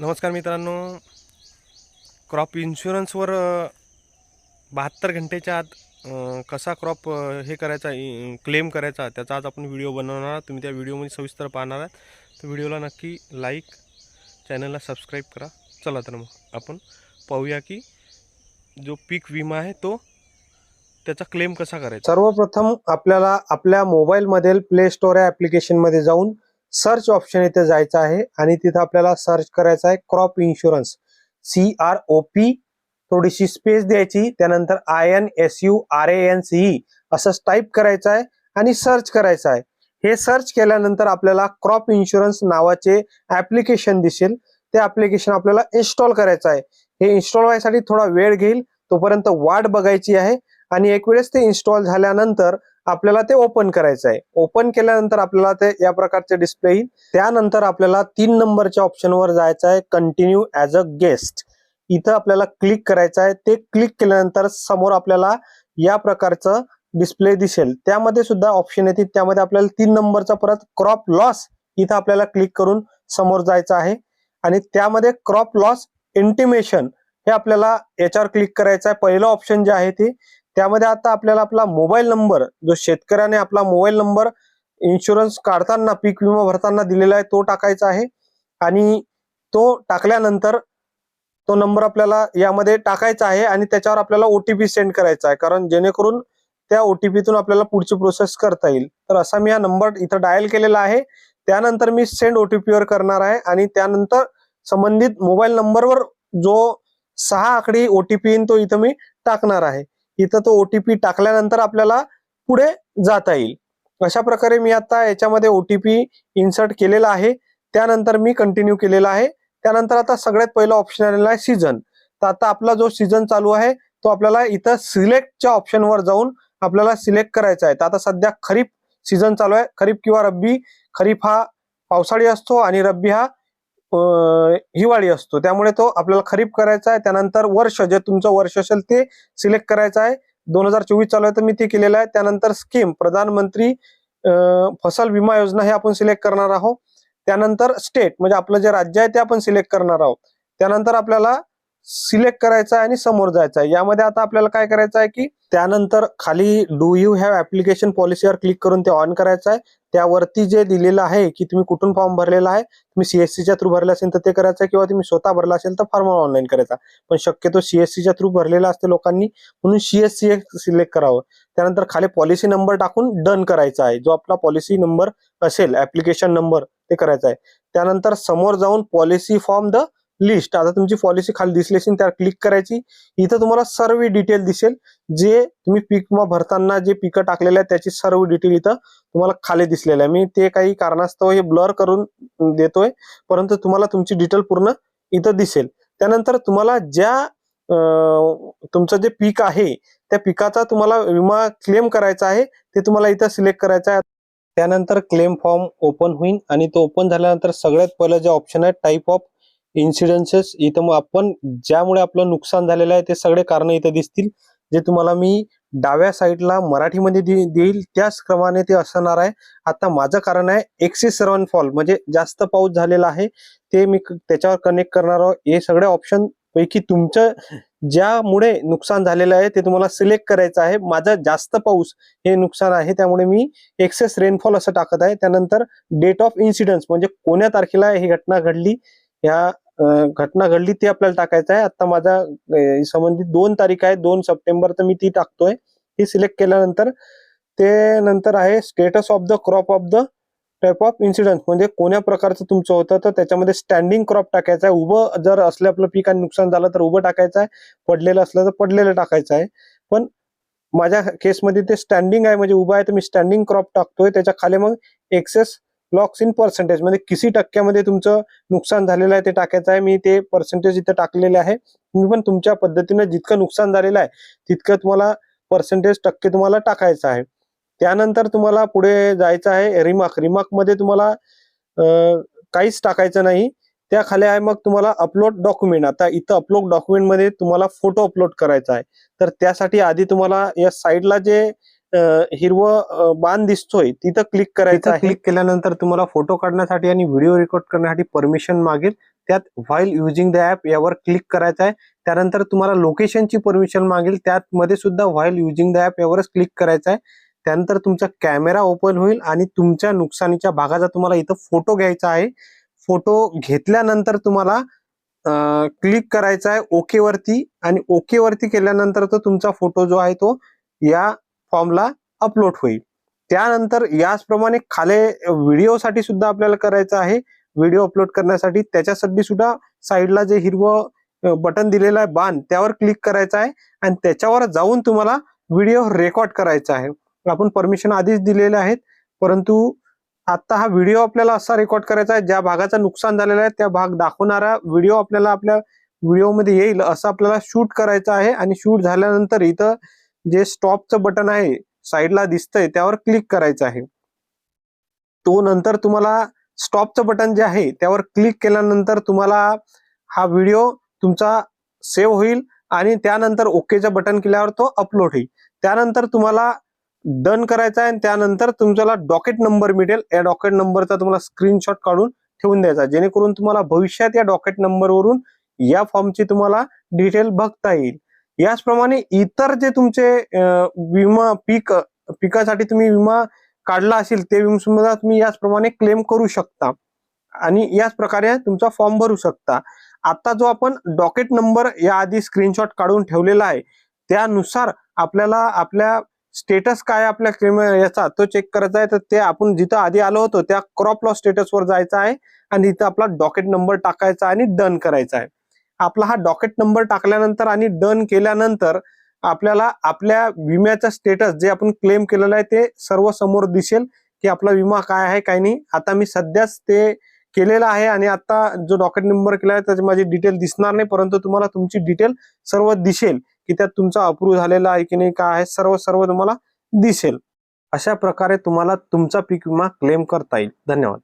नमस्कार मित्रांनो. क्रॉप इन्शुरन्सवर बहात्तर घंटेच्या आत कसा क्रॉप हे करायचा क्लेम करायचा त्याचा आज आपण व्हिडिओ बनवणार आहात. तुम्ही त्या व्हिडिओमध्ये सविस्तर पाहणार आहात. तर व्हिडिओला नक्की लाईक चॅनलला सबस्क्राईब करा. चला तर मग आपण पाहूया की जो पीक विमा आहे तो त्याचा क्लेम कसा करायचा? सर्वप्रथम आपल्याला आपल्या मोबाईलमधील प्ले स्टोर या ॲप्लिकेशनमध्ये जाऊन सर्च ऑप्शन इथे जायचं आहे आणि तिथं आपल्याला सर्च करायचं आहे crop insurance C R O P थोडीशी स्पेस द्यायची. त्यानंतर I N S U R A N C असं टाईप करायचं आहे आणि सर्च करायचं आहे. हे सर्च केल्यानंतर आपल्याला क्रॉप इन्शुरन्स नावाचे ऍप्लिकेशन दिसेल. ते ऍप्लिकेशन आपल्याला इन्स्टॉल करायचं आहे. हे इन्स्टॉल व्हायसाठी थोडा वेळ घेईल. तोपर्यंत वाट बघायची आहे आणि एक वेळेस ते इन्स्टॉल झाल्यानंतर आपल्याला ते ओपन करायचं आहे ओपन केल्यानंतर आपल्याला ते या प्रकारचे डिस्प्ले येईल. त्यानंतर आपल्याला तीन नंबरच्या ऑप्शनवर जायचं आहे कंटिन्यू ऍज अ गेस्ट इथं आपल्याला क्लिक करायचं आहे ते क्लिक केल्यानंतर समोर आपल्याला या प्रकारचं डिस्प्ले दिसेल. त्यामध्ये सुद्धा ऑप्शन येतील. त्यामध्ये आपल्याला तीन नंबरचा परत क्रॉप लॉस इथं आपल्याला क्लिक करून समोर जायचं आहे. आणि त्यामध्ये क्रॉप लॉस इंटिमेशन हे आपल्याला याच्यावर क्लिक करायचं आहे पहिलं ऑप्शन जे आहे ते त्यामध्ये आता आपल्याला आपला मोबाईल नंबर जो शेतकऱ्याने आपला मोबाईल नंबर इन्शुरन्स काढताना पीक विमा भरताना दिलेला आहे तो टाकायचा आहे. आणि तो टाकल्यानंतर तो नंबर आपल्याला यामध्ये टाकायचा आहे आणि त्याच्यावर आपल्याला ओटीपी सेंड करायचा आहे. कारण जेणेकरून त्या ओटीपीतून आपल्याला पुढची प्रोसेस करता येईल. तर असा मी हा नंबर इथं डायल केलेला आहे. त्यानंतर मी सेंड ओटीपीवर करणार आहे आणि त्यानंतर संबंधित मोबाईल नंबरवर जो सहा आकडी ओटीपी तो इथं मी टाकणार आहे. इथं तो ओटीपी टाकल्यानंतर आपल्याला पुढे जाता येईल. अशा प्रकारे मी आता याच्यामध्ये ओटीपी इन्सर्ट केलेला आहे. त्यानंतर मी कंटिन्यू केलेला आहे. त्यानंतर आता सगळ्यात पहिला ऑप्शन आलेला आहे सीझन तर आता आपला जो सीझन चालू आहे तो आपल्याला इथं सिलेक्टच्या ऑप्शनवर जाऊन आपल्याला सिलेक्ट करायचा आहे. तर आता सध्या खरीप सीझन चालू आहे. खरीप किंवा रब्बी खरीप हा पावसाळी असतो आणि रब्बी हा हिवाळी असतो. त्यामुळे तो आपल्याला खरीप करायचा आहे. त्यानंतर वर्ष जे तुमचं वर्ष असेल ते सिलेक्ट करायचं आहे. दोन हजार चोवीस चालू आहे तर मी ते केलेलं आहे. त्यानंतर स्कीम प्रधानमंत्री फसल विमा योजना हे आपण सिलेक्ट करणार आहोत. त्यानंतर स्टेट म्हणजे आपलं जे राज्य आहे ते आपण सिलेक्ट करणार आहोत. त्यानंतर आपल्याला सिलेक्ट करायचं आहे आणि समोर जायचं आहे. यामध्ये आता आपल्याला काय करायचं आहे की त्यानंतर खाली डू यू हॅव ऍप्लिकेशन पॉलिसीवर क्लिक करून ते ऑन करायचं आहे. त्यावरती जे दिलेलं आहे की तुम्ही कुठून फॉर्म भरलेला आहे तुम्ही सीएससीच्या थ्रू भरला असेल तर ते करायचं आहे किंवा तुम्ही स्वतः भरला असेल तर फॉर्म ऑनलाईन करायचा पण शक्यतो सीएससीच्या थ्रू भरलेला असते लोकांनी म्हणून सीएससी सिलेक्ट करावं. त्यानंतर खाली पॉलिसी नंबर टाकून डन करायचा आहे. जो आपला पॉलिसी नंबर असेल ऍप्लिकेशन नंबर ते करायचा आहे. त्यानंतर समोर जाऊन पॉलिसी फॉर्म द लिस्ट. आता तुमची पॉलिसी खाली दिसली असेल त्यावर क्लिक करायची. इथं तुम्हाला सर्व डिटेल दिसेल. जे तुम्ही पीक विमा भरताना जे पिकं टाकलेले आहे त्याची सर्व डिटेल इथं तुम्हाला खाली दिसलेलं आहे. मी ते काही कारणास्तव हे ब्लर करून देतोय परंतु तुम्हाला तुमची डिटेल पूर्ण इथं दिसेल. त्यानंतर तुम्हाला ज्या तुमचं जे पीक आहे त्या पिकाचा तुम्हाला विमा क्लेम करायचा आहे ते तुम्हाला इथं सिलेक्ट करायचं आहे. त्यानंतर क्लेम फॉर्म ओपन होईल आणि तो ओपन झाल्यानंतर सगळ्यात पहिलं जे ऑप्शन आहे टाईप ऑफ इन्सिडेन्सेस इथं मग आपण ज्यामुळे आपलं नुकसान झालेलं आहे ते सगळे कारण इथं दिसतील. जे तुम्हाला मी डाव्या साईडला मराठीमध्ये दे- देईल त्याच क्रमाने ते असणार आहे. आता माझं कारण आहे एक्सेस फॉल म्हणजे जास्त पाऊस झालेला आहे ते मी त्याच्यावर कनेक्ट करणार आहोत. हे सगळे ऑप्शन पैकी तुमचं ज्यामुळे नुकसान झालेलं आहे ते तुम्हाला सिलेक्ट करायचं आहे. माझं जास्त पाऊस हे नुकसान आहे त्यामुळे मी एक्सेस रेनफॉल असं टाकत आहे. त्यानंतर डेट ऑफ इन्सिडन्स म्हणजे कोण्या तारखेला ही घटना घडली ह्या घटना घडली ती आपल्याला टाकायचं आहे. आता माझा संबंधित दोन तारीख आहे. दोन सप्टेंबर तर मी ती टाकतोय. ती सिलेक्ट केल्यानंतर ते नंतर आहे status of the crop of the type of incidence म्हणजे कोण्या प्रकारचं तुमचं होतं तर त्याच्यामध्ये स्टँडिंग क्रॉप टाकायचं आहे. उभं जर असलं आपलं पीक आणि नुकसान झालं तर उभं टाकायचं आहे. पडलेलं असलं तर पडलेलं टाकायचं आहे. पण माझ्या केसमध्ये ते स्टँडिंग आहे. म्हणजे उभं आहे तर मी स्टँडिंग क्रॉप टाकतोय. त्याच्याखाली मग एक्सेस लॉक्स इन पर्सेंटेज म्हणजे किती टक्क्यामध्ये तुमचं नुकसान झालेलं आहे ते टाकायचं आहे. मी ते पर्सेंटेज इथं टाकलेले आहे. तुम्ही पण तुमच्या पद्धतीने जितकं नुकसान झालेलं आहे तितकं तुम्हाला पर्सेंटेज टक्के तुम्हाला टाकायचं आहे. त्यानंतर तुम्हाला पुढे जायचं आहे रिमार्क. रिमार्कमध्ये तुम्हाला काहीच टाकायचं नाही. त्या खाली आहे मग तुम्हाला अपलोड डॉक्युमेंट आता इथं अपलोड डॉक्युमेंटमध्ये तुम्हाला फोटो अपलोड करायचा आहे. तर त्यासाठी आधी तुम्हाला या साईडला जे हिरवं बाण दिसतोय तिथं क्लिक करायचं आहे. क्लिक केल्यानंतर तुम्हाला फोटो काढण्यासाठी आणि व्हिडिओ रेकॉर्ड करण्यासाठी परमिशन मागेल. त्यात व्हाईल युजिंग द ॲप यावर क्लिक करायचं आहे. त्यानंतर तुम्हाला लोकेशनची परमिशन मागेल. त्यामध्ये सुद्धा व्हाईल युजिंग द ॲप यावरच क्लिक करायचं आहे. त्यानंतर तुमचा कॅमेरा ओपन होईल आणि तुमच्या नुकसानीच्या भागाचा तुम्हाला इथं फोटो घ्यायचा आहे. फोटो घेतल्यानंतर तुम्हाला क्लिक करायचा आहे ओके वरती आणि ओके वरती केल्यानंतर तो तुमचा फोटो जो आहे तो या फॉर्मला अपलोड होईल. त्यानंतर याचप्रमाणे खाले व्हिडिओसाठी सुद्धा आपल्याला करायचं आहे. व्हिडिओ अपलोड करण्यासाठी त्याच्यासाठी सुद्धा साईडला जे हिरवं बटन दिलेलं आहे बाण त्यावर क्लिक करायचं आहे. आणि त्याच्यावर जाऊन तुम्हाला व्हिडिओ रेकॉर्ड करायचा आहे. आपण परमिशन आधीच दिलेले आहेत. परंतु आता हा व्हिडिओ आपल्याला असा रेकॉर्ड करायचा आहे ज्या भागाचं नुकसान झालेलं आहे त्या भाग दाखवणारा व्हिडिओ आपल्याला आपल्या व्हिडिओमध्ये येईल असं आपल्याला शूट करायचं आहे. आणि शूट झाल्यानंतर इथं जे स्टॉपचं बटन आहे साईडला दिसतंय त्यावर क्लिक करायचं आहे. तो नंतर तुम्हाला स्टॉपचं बटन जे आहे त्यावर क्लिक केल्यानंतर तुम्हाला हा व्हिडिओ तुमचा सेव्ह होईल आणि त्यानंतर ओकेचं बटन केल्यावर तो अपलोड होईल. त्यानंतर तुम्हाला डन करायचा आहे आणि त्यानंतर तुमच्याला डॉकेट नंबर मिळेल. या डॉकेट नंबरचा तुम्हाला स्क्रीनशॉट काढून ठेवून द्यायचा जेणेकरून तुम्हाला भविष्यात या डॉकेट नंबरवरून या फॉर्मची तुम्हाला डिटेल बघता येईल. याचप्रमाणे इतर जे तुमचे विमा पीक पिकासाठी तुम्ही विमा काढला असेल ते विमा सुद्धा तुम्ही याचप्रमाणे क्लेम करू शकता. आणि याच प्रकारे तुमचा फॉर्म भरू शकता. आता जो आपण डॉकेट नंबर या आधी स्क्रीनशॉट काढून ठेवलेला आहे त्यानुसार आपल्याला आपल्या स्टेटस काय आहे आपल्या क्लेम याचा तो चेक करायचा आहे तर ते आपण जिथं आधी आलो होतो त्या क्रॉप लॉस स्टेटसवर जायचं आहे. आणि तिथं आपला डॉकेट नंबर टाकायचा आणि डन करायचा आहे. आपला हा डॉकेट नंबर टाकल्यानंतर आणि डन केल्यानंतर आपल्याला आपल्या विम्याचा स्टेटस जे आपण क्लेम केलेलं आहे ते सर्व समोर दिसेल की आपला विमा काय आहे काय नाही. आता मी सध्याच ते केलेलं आहे आणि आता जो डॉकेट नंबर केला आहे त्याची माझी डिटेल दिसणार नाही परंतु तुम्हाला तुमची डिटेल सर्व दिसेल की त्यात तुमचा अप्रूव्ह झालेला आहे की नाही काय आहे सर्व सर्व तुम्हाला दिसेल. अशा प्रकारे तुम्हाला तुमचा पीक विमा क्लेम करता येईल. धन्यवाद.